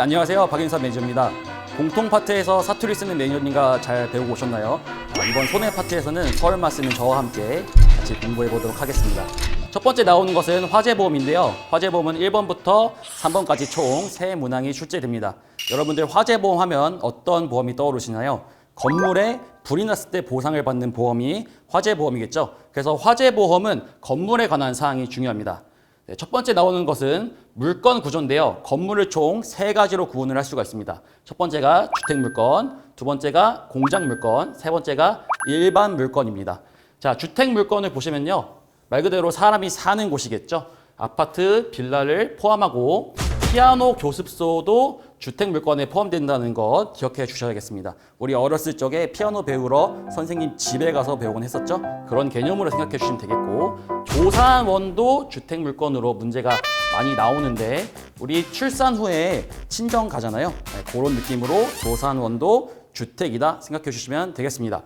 안녕하세요. 박인선 매니저입니다. 공통 파트에서 사투리 쓰는 매니저님과 잘 배우고 오셨나요? 자, 이번 손해 파트에서는 서울말 쓰는 저와 함께 같이 공부해 보도록 하겠습니다. 첫 번째 나오는 것은 화재보험인데요. 화재보험은 1번부터 3번까지 총 세 문항이 출제됩니다. 여러분들 화재보험 하면 어떤 보험이 떠오르시나요? 건물에 불이 났을 때 보상을 받는 보험이 화재보험이겠죠. 그래서 화재보험은 건물에 관한 사항이 중요합니다. 네, 첫 번째 나오는 것은 물건 구조인데요. 건물을 총 세 가지로 구분을 할 수가 있습니다. 첫 번째가 주택 물건, 두 번째가 공장 물건, 세 번째가 일반 물건입니다. 자, 주택 물건을 보시면요. 말 그대로 사람이 사는 곳이겠죠. 아파트, 빌라를 포함하고 피아노 교습소도 주택 물건에 포함된다는 것 기억해 주셔야겠습니다. 우리 어렸을 적에 피아노 배우러 선생님 집에 가서 배우곤 했었죠. 그런 개념으로 생각해 주시면 되겠고 조산원도 주택 물건으로 문제가 많이 나오는데 우리 출산 후에 친정 가잖아요. 네, 그런 느낌으로 조산원도 주택이다 생각해 주시면 되겠습니다.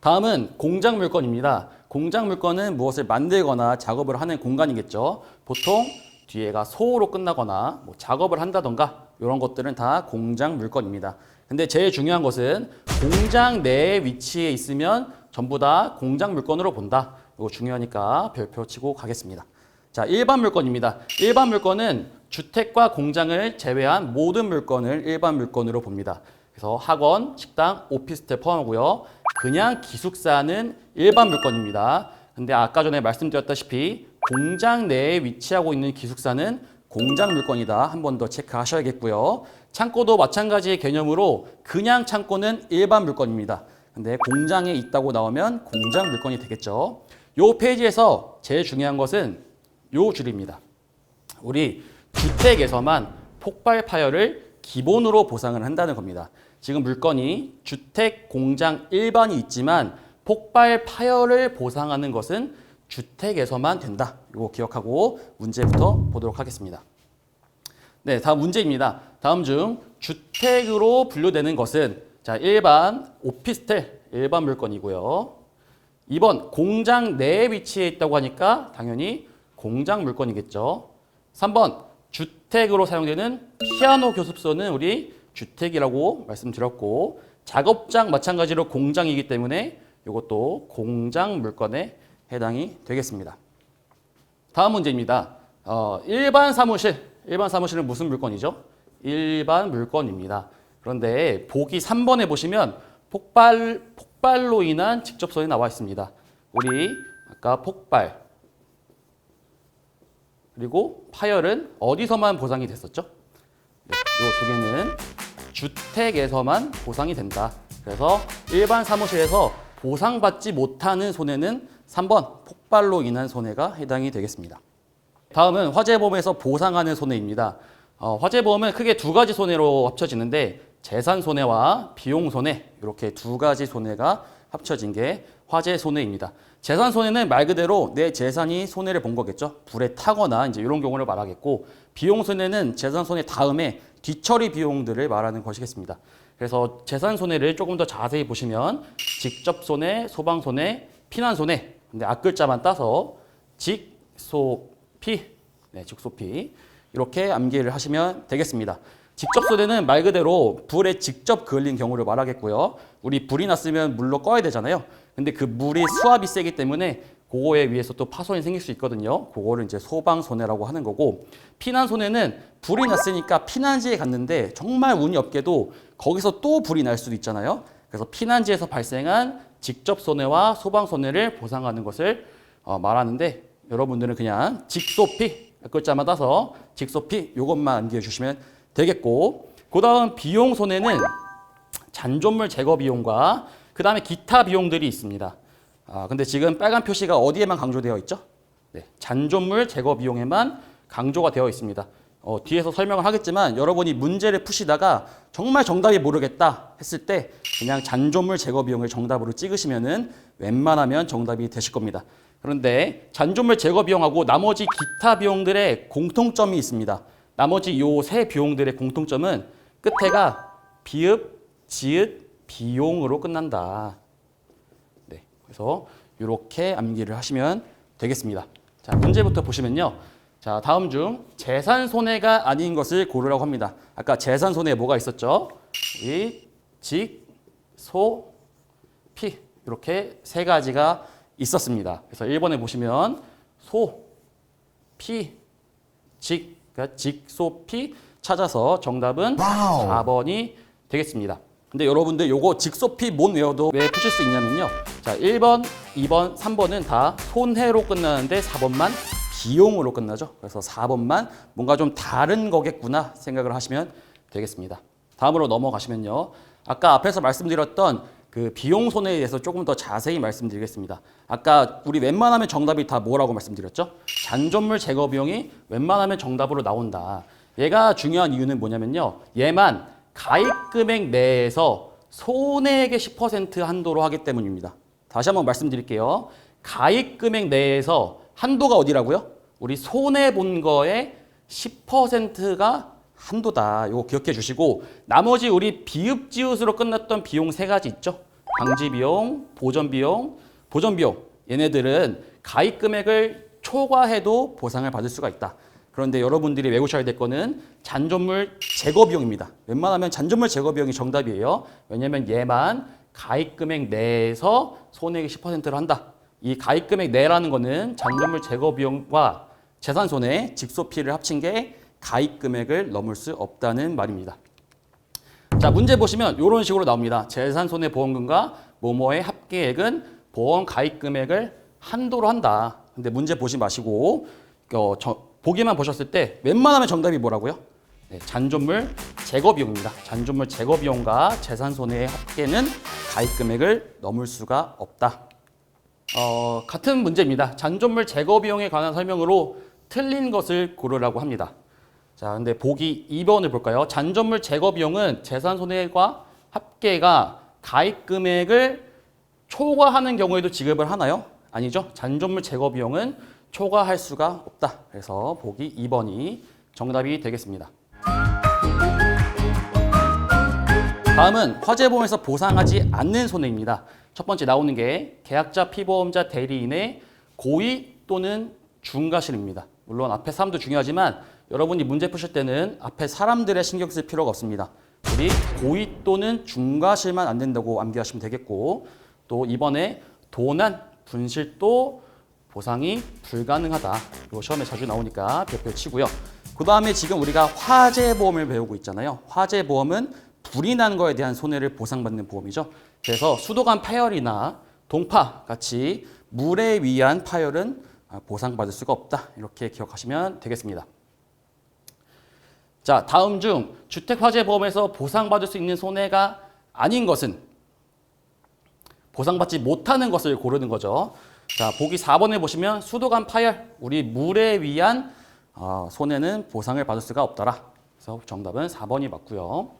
다음은 공장 물건입니다. 공장 물건은 무엇을 만들거나 작업을 하는 공간이겠죠. 보통 뒤에가 소로 끝나거나 뭐 작업을 한다던가 이런 것들은 다 공장 물건입니다. 근데 제일 중요한 것은 공장 내에 위치해 있으면 전부 다 공장 물건으로 본다. 이거 중요하니까 별표 치고 가겠습니다. 자, 일반 물건입니다. 일반 물건은 주택과 공장을 제외한 모든 물건을 일반 물건으로 봅니다. 그래서 학원, 식당, 오피스텔 포함하고요. 그냥 기숙사는 일반 물건입니다. 근데 아까 전에 말씀드렸다시피 공장 내에 위치하고 있는 기숙사는 공장 물건이다. 한 번 더 체크하셔야겠고요. 창고도 마찬가지의 개념으로 그냥 창고는 일반 물건입니다. 근데 공장에 있다고 나오면 공장 물건이 되겠죠. 요 페이지에서 제일 중요한 것은 요 줄입니다. 우리 주택에서만 폭발 파열을 기본으로 보상을 한다는 겁니다. 지금 물건이 주택, 공장, 일반이 있지만 폭발 파열을 보상하는 것은 주택에서만 된다. 이거 기억하고 문제부터 보도록 하겠습니다. 네, 다음 문제입니다. 다음 중 주택으로 분류되는 것은 자, 1번 오피스텔 일반 물건이고요. 2번 공장 내에 위치해 있다고 하니까 당연히 공장 물건이겠죠. 3번 주택으로 사용되는 피아노 교습소는 우리 주택이라고 말씀드렸고 작업장 마찬가지로 공장이기 때문에 이것도 공장 물건에 해당이 되겠습니다. 다음 문제입니다. 어, 일반 사무실, 일반 사무실은 무슨 물건이죠? 일반 물건입니다. 그런데 보기 3번에 보시면 폭발, 폭발로 인한 직접선이 나와 있습니다. 우리 아까 폭발, 그리고 파열은 어디서만 보상이 됐었죠? 네, 이두 개는 주택에서만 보상이 된다. 그래서 일반 사무실에서 보상받지 못하는 손해는 3번 폭발로 인한 손해가 해당이 되겠습니다. 다음은 화재보험에서 보상하는 손해입니다. 어, 화재보험은 크게 두 가지 손해로 합쳐지는데 재산 손해와 비용 손해 이렇게 두 가지 손해가 합쳐진 게 화재 손해입니다. 재산 손해는 말 그대로 내 재산이 손해를 본 거겠죠. 불에 타거나 이제 이런 경우를 말하겠고 비용 손해는 재산 손해 다음에 뒤처리 비용들을 말하는 것이겠습니다. 그래서 재산 손해를 조금 더 자세히 보시면 직접 손해, 소방 손해, 피난 손해. 근데 앞글자만 따서 직소피, 네, 직소피 이렇게 암기를 하시면 되겠습니다. 직접 손해는 말 그대로 불에 직접 그을린 경우를 말하겠고요. 우리 불이 났으면 물로 꺼야 되잖아요. 근데 그 물이 수압이 세기 때문에 그거에 의해서 또 파손이 생길 수 있거든요. 그거를 이제 소방 손해라고 하는 거고 피난 손해는 불이 났으니까 피난지에 갔는데 정말 운이 없게도 거기서 또 불이 날 수도 있잖아요. 그래서 피난지에서 발생한 직접 손해와 소방 손해를 보상하는 것을 어, 말하는데 여러분들은 그냥 직소피 글자만 따서 직소피 이것만 암기해 주시면 되겠고 그 다음 비용 손해는 잔존물 제거 비용과 그 다음에 기타 비용들이 있습니다. 아, 근데 지금 빨간 표시가 어디에만 강조되어 있죠? 네, 잔존물 제거 비용에만 강조가 되어 있습니다. 어, 뒤에서 설명을 하겠지만 여러분이 문제를 푸시다가 정말 정답이 모르겠다 했을 때 그냥 잔존물 제거 비용을 정답으로 찍으시면은 웬만하면 정답이 되실 겁니다. 그런데 잔존물 제거 비용하고 나머지 기타 비용들의 공통점이 있습니다. 나머지 요 세 비용들의 공통점은 끝에가 비읍, 지읒, 비용으로 끝난다. 그래서 이렇게 암기를 하시면 되겠습니다. 자, 문제부터 보시면요. 자, 다음 중 재산 손해가 아닌 것을 고르라고 합니다. 아까 재산 손해 뭐가 있었죠? 이, 직, 소, 피 이렇게 세 가지가 있었습니다. 그래서 1번에 보시면 소, 피, 직, 그러니까 직, 소, 피 찾아서 정답은 4번이 되겠습니다. 근데 여러분들 요거 직소피 못 외워도 왜 푸실 수 있냐면요. 자, 1번, 2번, 3번은 다 손해로 끝나는데 4번만 비용으로 끝나죠. 그래서 4번만 뭔가 좀 다른 거겠구나 생각을 하시면 되겠습니다. 다음으로 넘어가시면요. 아까 앞에서 말씀드렸던 그 비용 손해에 대해서 조금 더 자세히 말씀드리겠습니다. 아까 우리 웬만하면 정답이 다 뭐라고 말씀드렸죠? 잔존물 제거 비용이 웬만하면 정답으로 나온다. 얘가 중요한 이유는 뭐냐면요. 얘만 가입 금액 내에서 손해액의 10% 한도로 하기 때문입니다. 다시 한번 말씀드릴게요. 가입 금액 내에서 한도가 어디라고요? 우리 손해 본 거의 10%가 한도다. 이거 기억해 주시고 나머지 우리 비읍지읒으로 끝났던 비용 세 가지 있죠. 방지 비용, 보전 비용, 보전 비용. 얘네들은 가입 금액을 초과해도 보상을 받을 수가 있다. 그런데 여러분들이 외우셔야 될 거는 잔존물 제거 비용입니다. 웬만하면 잔존물 제거 비용이 정답이에요. 왜냐면 얘만 가입 금액 내에서 손해액 10%를 한다. 이 가입 금액 내라는 거는 잔존물 제거 비용과 재산 손해, 직소피를 합친 게 가입 금액을 넘을 수 없다는 말입니다. 자, 문제 보시면 이런 식으로 나옵니다. 재산 손해 보험금과 모모의 합계액은 보험 가입 금액을 한도로 한다. 근데 문제 보지 마시고 어, 저, 보기만 보셨을 때 웬만하면 정답이 뭐라고요? 네, 잔존물 제거 비용입니다. 잔존물 제거 비용과 재산 손해의 합계는 가입 금액을 넘을 수가 없다. 어, 같은 문제입니다. 잔존물 제거 비용에 관한 설명으로 틀린 것을 고르라고 합니다. 자, 근데 보기 2번을 볼까요? 잔존물 제거 비용은 재산 손해과 합계가 가입 금액을 초과하는 경우에도 지급을 하나요? 아니죠. 잔존물 제거 비용은 초과할 수가 없다. 그래서 보기 2번이 정답이 되겠습니다. 다음은 화재보험에서 보상하지 않는 손해입니다. 첫 번째 나오는 게 계약자, 피보험자, 대리인의 고의 또는 중과실입니다. 물론 앞에 사람도 중요하지만 여러분이 문제 푸실 때는 앞에 사람들의 신경 쓸 필요가 없습니다. 우리 고의 또는 중과실만 안 된다고 암기하시면 되겠고 또 이번에 도난, 분실도 보상이 불가능하다. 이거 시험에 자주 나오니까 별표 치고요. 그 다음에 지금 우리가 화재보험을 배우고 있잖아요. 화재보험은 불이 난 거에 대한 손해를 보상받는 보험이죠. 그래서 수도관 파열이나 동파 같이 물에 의한 파열은 아, 보상받을 수가 없다. 이렇게 기억하시면 되겠습니다. 자, 다음 중 주택 화재 보험에서 보상받을 수 있는 손해가 아닌 것은 보상받지 못하는 것을 고르는 거죠. 자, 보기 4번에 보시면 수도관 파열, 우리 물에 의한 어, 손해는 보상을 받을 수가 없더라. 그래서 정답은 4번이 맞고요.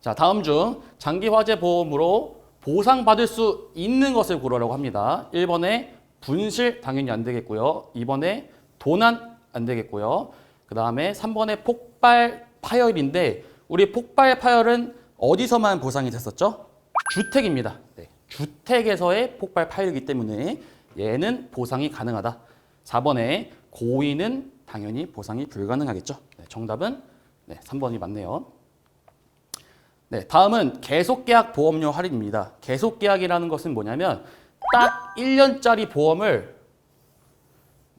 자, 다음 중 장기 화재 보험으로 보상받을 수 있는 것을 고르라고 합니다. 1번에 분실 당연히 안 되겠고요. 2번에 도난 안 되겠고요. 그 다음에 3번에 폭발 파열인데 우리 폭발 파열은 어디서만 보상이 됐었죠? 주택입니다. 네. 주택에서의 폭발 파열이기 때문에 얘는 보상이 가능하다. 4번에 고의는 당연히 보상이 불가능하겠죠. 네, 정답은 네, 3번이 맞네요. 네, 다음은 계속계약 보험료 할인입니다. 계속계약이라는 것은 뭐냐면 딱 1년짜리 보험을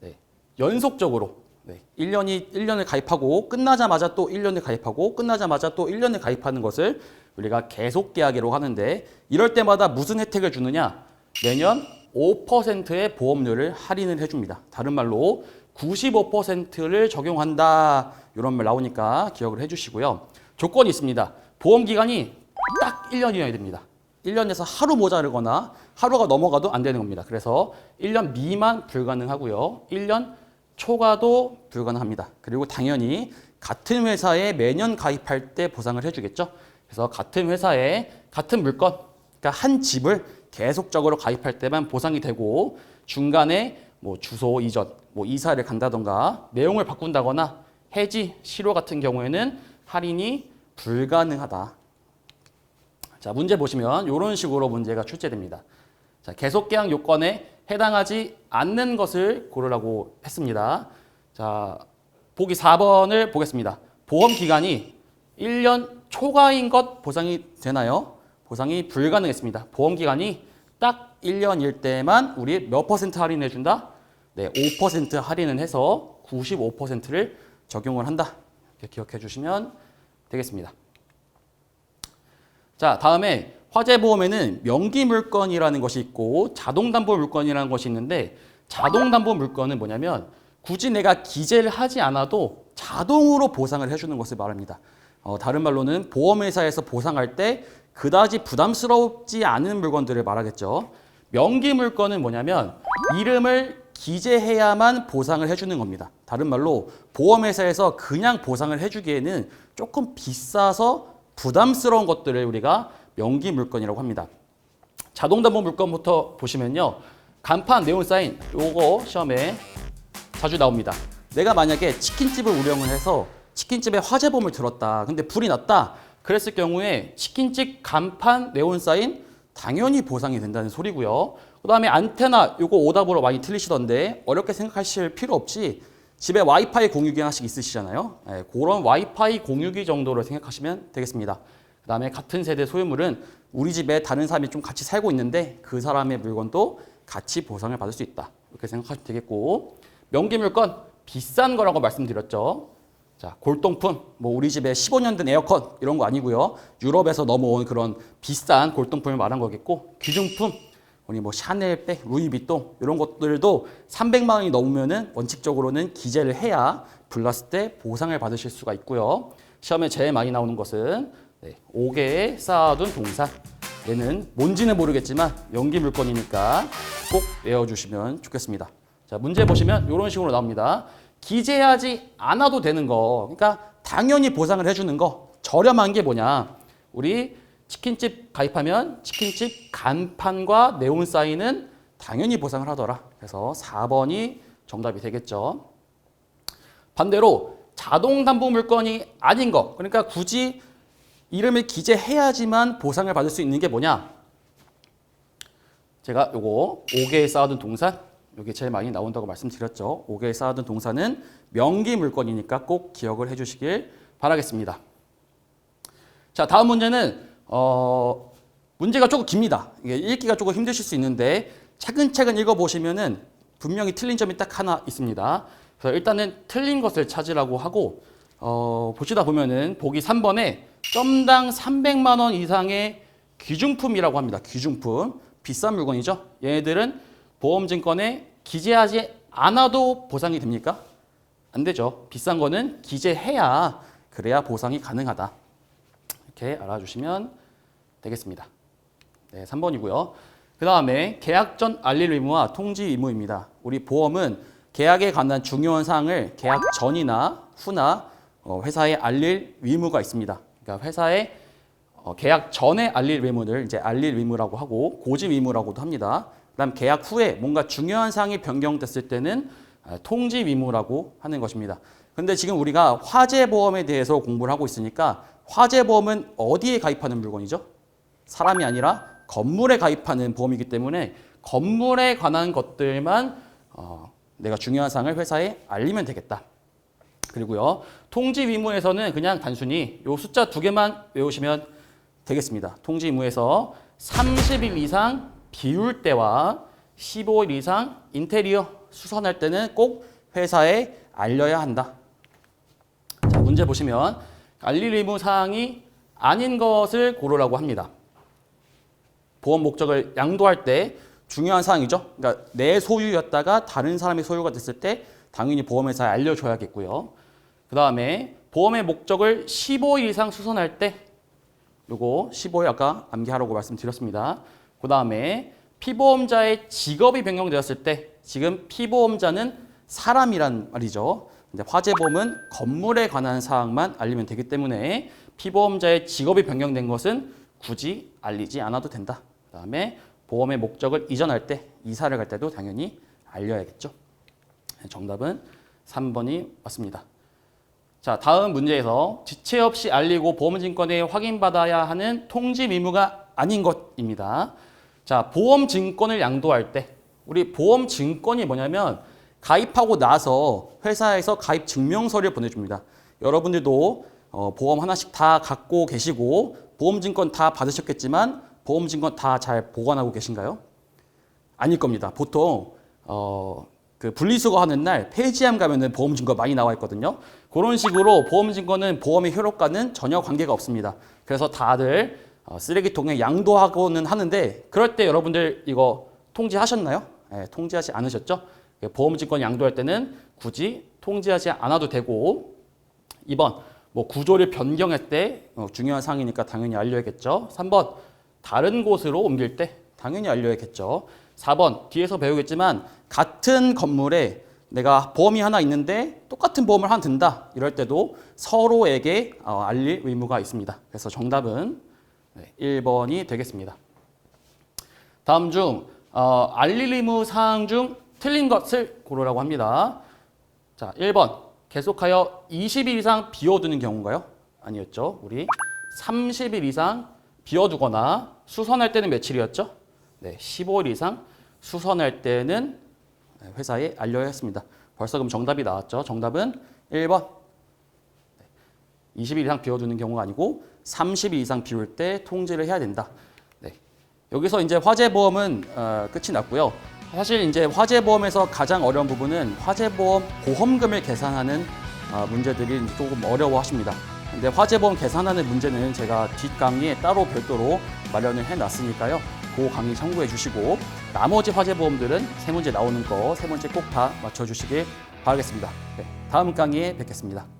네, 연속적으로 네, 1년이 1년을 가입하고 끝나자마자 또 1년을 가입하고 끝나자마자 또 1년을 가입하는 것을 우리가 계속계약이라고 하는데 이럴 때마다 무슨 혜택을 주느냐? 매년 5%의 보험료를 할인을 해줍니다. 다른 말로 95%를 적용한다. 이런 말 나오니까 기억을 해주시고요. 조건이 있습니다. 보험 기간이 딱 1년이어야 됩니다. 1년에서 하루 모자르거나 하루가 넘어가도 안 되는 겁니다. 그래서 1년 미만 불가능하고요. 1년 초과도 불가능합니다. 그리고 당연히 같은 회사에 매년 가입할 때 보상을 해주겠죠. 그래서 같은 회사에 같은 물건, 그러니까 한 집을 계속적으로 가입할 때만 보상이 되고 중간에 뭐 주소 이전, 뭐 이사를 간다던가 내용을 바꾼다거나 해지, 실효 같은 경우에는 할인이 불가능하다. 자, 문제 보시면 이런 식으로 문제가 출제됩니다. 자, 계속 계약 요건에 해당하지 않는 것을 고르라고 했습니다. 자, 보기 4번을 보겠습니다. 보험 기간이 1년 초과인 것 보상이 되나요? 보상이 불가능했습니다. 보험 기간이 딱 1년일 때만 우리 몇 퍼센트 할인해 준다? 네, 5% 할인은 해서 95%를 적용을 한다. 이렇게 기억해 주시면 되겠습니다. 자, 다음에 화재보험에는 명기물건이라는 것이 있고 자동담보물건이라는 것이 있는데 자동담보물건은 뭐냐면 굳이 내가 기재를 하지 않아도 자동으로 보상을 해주는 것을 말합니다. 어, 다른 말로는 보험회사에서 보상할 때 그다지 부담스럽지 않은 물건들을 말하겠죠. 명기물건은 뭐냐면 이름을 기재해야만 보상을 해주는 겁니다. 다른 말로 보험회사에서 그냥 보상을 해주기에는 조금 비싸서 부담스러운 것들을 우리가 명기 물건이라고 합니다. 자동담보 물건부터 보시면요. 간판 네온 사인 요거 시험에 자주 나옵니다. 내가 만약에 치킨집을 운영을 해서 치킨집에 화재범을 들었다. 근데 불이 났다. 그랬을 경우에 치킨집 간판 네온 사인 당연히 보상이 된다는 소리고요. 그다음에 안테나 요거 오답으로 많이 틀리시던데 어렵게 생각하실 필요 없이 집에 와이파이 공유기 하나씩 있으시잖아요. 예, 그런 와이파이 공유기 정도로 생각하시면 되겠습니다. 그 다음에 같은 세대 소유물은 우리 집에 다른 사람이 좀 같이 살고 있는데 그 사람의 물건도 같이 보상을 받을 수 있다. 이렇게 생각하시면 되겠고 명기 물건 비싼 거라고 말씀드렸죠. 자, 골동품, 뭐 우리 집에 15년 된 에어컨 이런 거 아니고요. 유럽에서 넘어온 그런 비싼 골동품을 말한 거겠고 귀중품, 우리 뭐 샤넬백, 루이비통 이런 것들도 300만 원이 넘으면은 원칙적으로는 기재를 해야 불났을 때 보상을 받으실 수가 있고요. 시험에 제일 많이 나오는 것은 네, 5개의 쌓아둔 동사. 얘는 뭔지는 모르겠지만 연기 물건이니까 꼭 외워주시면 좋겠습니다. 자, 문제 보시면 이런 식으로 나옵니다. 기재하지 않아도 되는 거. 그러니까 당연히 보상을 해주는 거. 저렴한 게 뭐냐. 우리 치킨집 가입하면 치킨집 간판과 네온 사인은 당연히 보상을 하더라. 그래서 4번이 정답이 되겠죠. 반대로 자동 담보 물건이 아닌 거. 그러니까 굳이 이름을 기재해야지만 보상을 받을 수 있는 게 뭐냐? 제가 요거 5개에 쌓아둔 동산 요게 제일 많이 나온다고 말씀드렸죠. 5개에 쌓아둔 동사는 명기 물건이니까 꼭 기억을 해 주시길 바라겠습니다. 자, 다음 문제는 어, 문제가 조금 깁니다. 읽기가 조금 힘드실 수 있는데 차근차근 읽어 보시면은 분명히 틀린 점이 딱 하나 있습니다. 그래서 일단은 틀린 것을 찾으라고 하고 어, 보시다 보면은 보기 3번에 점당 300만 원 이상의 귀중품이라고 합니다. 귀중품. 비싼 물건이죠. 얘네들은 보험증권에 기재하지 않아도 보상이 됩니까? 안 되죠. 비싼 거는 기재해야 그래야 보상이 가능하다. 이렇게 알아주시면 되겠습니다. 네, 3번이고요. 그 다음에 계약 전 알릴 의무와 통지 의무입니다. 우리 보험은 계약에 관한 중요한 사항을 계약 전이나 후나 어, 회사에 알릴 의무가 있습니다. 그러니까 회사에 어, 계약 전에 알릴 의무를 이제 알릴 의무라고 하고 고지 의무라고도 합니다. 그다음 계약 후에 뭔가 중요한 사항이 변경됐을 때는 아, 통지 의무라고 하는 것입니다. 근데 지금 우리가 화재 보험에 대해서 공부를 하고 있으니까 화재 보험은 어디에 가입하는 물건이죠? 사람이 아니라 건물에 가입하는 보험이기 때문에 건물에 관한 것들만 어, 내가 중요한 사항을 회사에 알리면 되겠다. 그리고요. 통지 의무에서는 그냥 단순히 요 숫자 두 개만 외우시면 되겠습니다. 통지 의무에서 30일 이상 비울 때와 15일 이상 인테리어 수선할 때는 꼭 회사에 알려야 한다. 자, 문제 보시면 알릴 의무 사항이 아닌 것을 고르라고 합니다. 보험 목적을 양도할 때 중요한 사항이죠. 그러니까 내 소유였다가 다른 사람의 소유가 됐을 때 당연히 보험회사에 알려줘야겠고요. 그 다음에 보험의 목적을 15일 이상 수선할 때 요거 15일 아까 암기하라고 말씀드렸습니다. 그 다음에 피보험자의 직업이 변경되었을 때 지금 피보험자는 사람이란 말이죠. 근데 화재보험은 건물에 관한 사항만 알리면 되기 때문에 피보험자의 직업이 변경된 것은 굳이 알리지 않아도 된다. 그 다음에 보험의 목적을 이전할 때 이사를 갈 때도 당연히 알려야겠죠. 정답은 3번이 맞습니다. 자, 다음 문제에서 지체 없이 알리고 보험증권에 확인받아야 하는 통지 의무가 아닌 것입니다. 자, 보험증권을 양도할 때 우리 보험증권이 뭐냐면 가입하고 나서 회사에서 가입 증명서를 보내줍니다. 여러분들도 어, 보험 하나씩 다 갖고 계시고 보험증권 다 받으셨겠지만 보험 증권 다 잘 보관하고 계신가요? 아닐 겁니다. 보통 어, 그 분리수거 하는 날 폐지함 가면은 보험 증거 많이 나와 있거든요. 그런 식으로 보험 증거는 보험의 효력과는 전혀 관계가 없습니다. 그래서 다들 어, 쓰레기통에 양도하고는 하는데 그럴 때 여러분들 이거 통지하셨나요? 예, 통지하지 않으셨죠? 예, 보험 증권 양도할 때는 굳이 통지하지 않아도 되고 2번 뭐 구조를 변경할 때 어, 중요한 사항이니까 당연히 알려야겠죠. 3번 다른 곳으로 옮길 때 당연히 알려야겠죠. 4번 뒤에서 배우겠지만 같은 건물에 내가 보험이 하나 있는데 똑같은 보험을 하나 든다 이럴 때도 서로에게 어, 알릴 의무가 있습니다. 그래서 정답은 네, 1번이 되겠습니다. 다음 중 어, 알릴 의무 사항 중 틀린 것을 고르라고 합니다. 자, 1번. 계속하여 20일 이상 비워두는 경우인가요? 아니었죠. 우리 30일 이상 비워두거나 수선할 때는 며칠이었죠? 네, 15일 이상 수선할 때는 회사에 알려야 했습니다. 벌써 그럼 정답이 나왔죠. 정답은 1번. 20일 이상 비워두는 경우가 아니고 30일 이상 비울 때 통지를 해야 된다. 네. 여기서 이제 화재보험은 어, 끝이 났고요. 사실 이제 화재보험에서 가장 어려운 부분은 화재보험 보험금을 계산하는 어, 문제들이 조금 어려워하십니다. 근데 화재보험 계산하는 문제는 제가 뒷강의에 따로 별도로 마련을 해놨으니까요. 그 강의 참고해 주시고 나머지 화재보험들은 세 문제 나오는 거 세 문제 꼭 다 맞춰주시길 바라겠습니다. 네, 다음 강의에 뵙겠습니다.